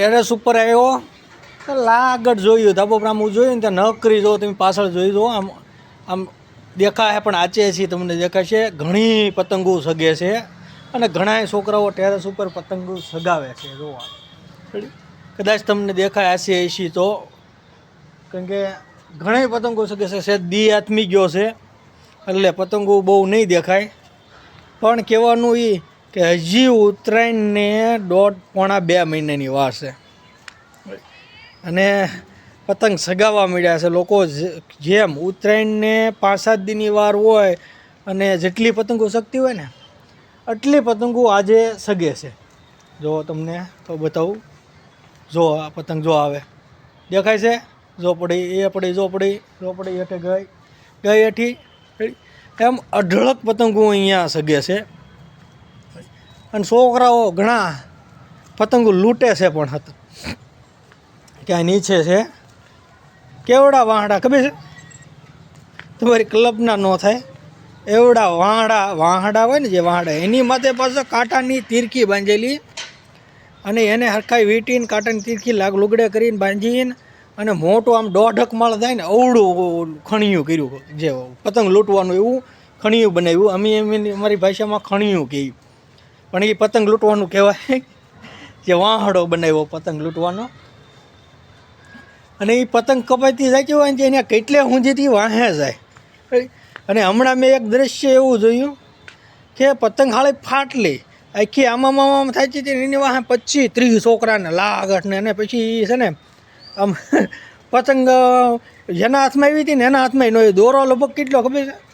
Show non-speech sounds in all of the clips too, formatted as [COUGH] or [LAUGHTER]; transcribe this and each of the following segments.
Terrace ઉપર આવ્યો. લાગડ જોયું ધાબો હું જોયું ને ત્યાં નકરી જો તમે પાછળ જોઈ જુઓ. આમ આમ દેખાય, પણ આચે છે, તમને દેખાશે. ઘણી પતંગો સગે છે. અને ઘણાય છોકરાઓ ટેરેસ ઉપર પતંગો સગાવે છે, જોવા. કદાચ તમને દેખાય એસી એસી તો. કારણ કે ઘણી પતંગો સગે છે. સહેજ દી આત્મી ગયો છે. એટલે પતંગો બહુ નહીં દેખાય. પણ કહેવાનું એ કે હજી ઉત્તરાયણને દોઢ પોણા બે મહિનાની વાર છે. અને પતંગ સગાવવા મળ્યા છે. લોકો જેમ ઉત્તરાયણને પાંચ સાત દિનની વાર હોય અને જેટલી પતંગો શકતી હોય ને, આટલી પતંગો આજે સગે છે. જો તમને તો બતાવું. જો આ પતંગ જો આવે. દેખાય છે? જો પડી, એ પડી, જો પડી જો પડી, હેઠે ગઈ ગઈ હેઠી એમ અઢળક પતંગો અહીંયા સગે છે. અને છોકરાઓ ઘણા પતંગો લૂંટે છે પણ હતા. ક્યાંય નીચે છે. કેવડા વાહડા, ખબર છે? તમારી ક્લબના ન થાય. એવડા વાહડા વાહડા હોય ને જે વાહડા, એની માથે પાછળ કાંટાની તીરકી બાંધેલી અને એને હરખાઈ વીટીને કાંટાની તીરકી લાગ લુગડે કરીને બાંધીને અને મોટું આમ દોઢક માળ થાય ને અવડું ખણિયું કર્યું. જે પતંગ લૂંટવાનું એવું ખણિયું બનાવ્યું. અમે એમ અમારી ભાષામાં ખણિયું કહીએ પણ એ પતંગ લૂંટવાનું કહેવાય. જે વાહડો બનાવ્યો પતંગ લૂંટવાનો. અને એ પતંગ કપાતી જાય હોય ને એને કેટલે ઊંધીથી વાહે જાય. અને હમણાં મેં એક દ્રશ્ય એવું જોયું કે પતંગ હાળી ફાટલી. આખી આમાં આમાં થાય છે એની વાહે પચીસ ત્રીસ છોકરાને લાગટ ને અને પછી છે ને આમ [LAUGHS] પતંગ જેના હાથમાં આવી હતી ને એના હાથમાં એનો દોરો લગભગ કેટલો ખબર છે?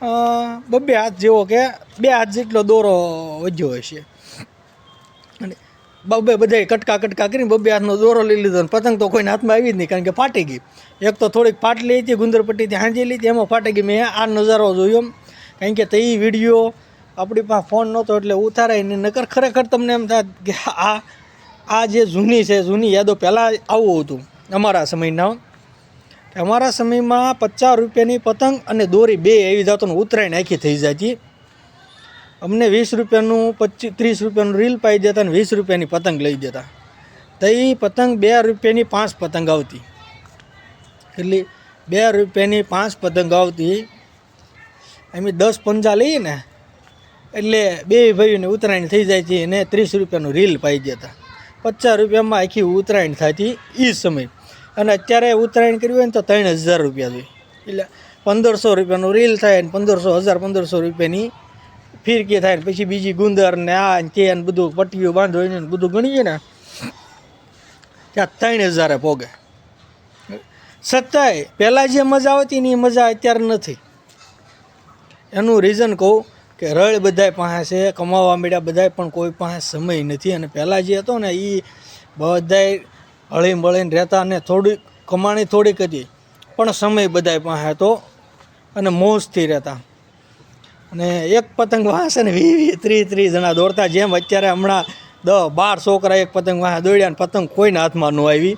બબ્બે હાથ જેવો કે બે હાથ જેટલો દોરો વધ્યો હશે અને બબ્બે બધાય કટકા કટકા કરીને બબ્બે હાથનો દોરો લઈ લીધો અને પતંગ તો કોઈને હાથમાં આવી જ નહીં કારણ કે ફાટી ગઈ. એક તો થોડીક ફાટલી હતી ગુંદરપટ્ટીથી હાંજેલી હતી, એમાં ફાટી ગઈ. મેં આ નજારો જોયો. કારણ કે તે વીડિયો આપણી પાસે ફોન નહોતો એટલે ઉતારાય ને નકર ખરેખર તમને એમ થાય કે આ આ જે જૂની છે, જૂની યાદો પહેલાં આવું હતું અમારા સમયના. કે અમારા સમયમાં પચાસ રૂપિયાની પતંગ અને દોરી બે એવી જાતો ને ઉતરાયણ આખી થઈ જતી અમને વીસ રૂપિયાનું પચીસ ત્રીસ રૂપિયાનું રીલ પાઈ દેતા અને વીસ રૂપિયાની પતંગ લઈ દેતા. તો એ પતંગ બે રૂપિયાની પાંચ પતંગ આવતી. એટલે બે રૂપિયાની પાંચ પતંગ આવતી. એમ દસ પંજા લઈએ ને, એટલે બે ભાઈઓને ઉત્તરાયણ થઈ જાય છે અને ત્રીસ રૂપિયાનું રીલ પાઈ દેતા. પચાસ રૂપિયામાં આખી ઉત્તરાયણ થતી એ સમય. અને અત્યારે ઉત્તરાયણ કર્યું હોય ને તો ત્રણ હજાર રૂપિયા જોઈએ. એટલે પંદરસો રૂપિયાનું રીલ થાય ને પંદરસો, હજાર પંદરસો રૂપિયાની ફિરકી થાય ને પછી બીજી ગુંદર ને આ ને તે ને બધું પટ્ટીઓ બાંધો ને બધું ગણીએ ને, ત્યાં ત્રણ હજારે પોગે છતાંય પહેલાં જે મજા આવતી ને એ મજા અત્યારે નથી. એનું રીઝન કહું કે રળ બધાય પાસે કમાવા મળ્યા બધાય પણ કોઈ પાસે સમય નથી. અને પહેલાં જે હતો ને એ બધાય હળી મળીને રહેતા અને થોડી કમાણી થોડીક હતી. પણ સમય બધાય પાસે હતો અને મોજથી રહેતા. અને એક પતંગ વાંસે ને વીસ વીસ ત્રીસ ત્રીસ જણા દોડતા. જેમ અત્યારે હમણાં દસ બાર છોકરા એક પતંગ વાંહે દોડ્યા અને પતંગ કોઈના હાથમાં ન આવી.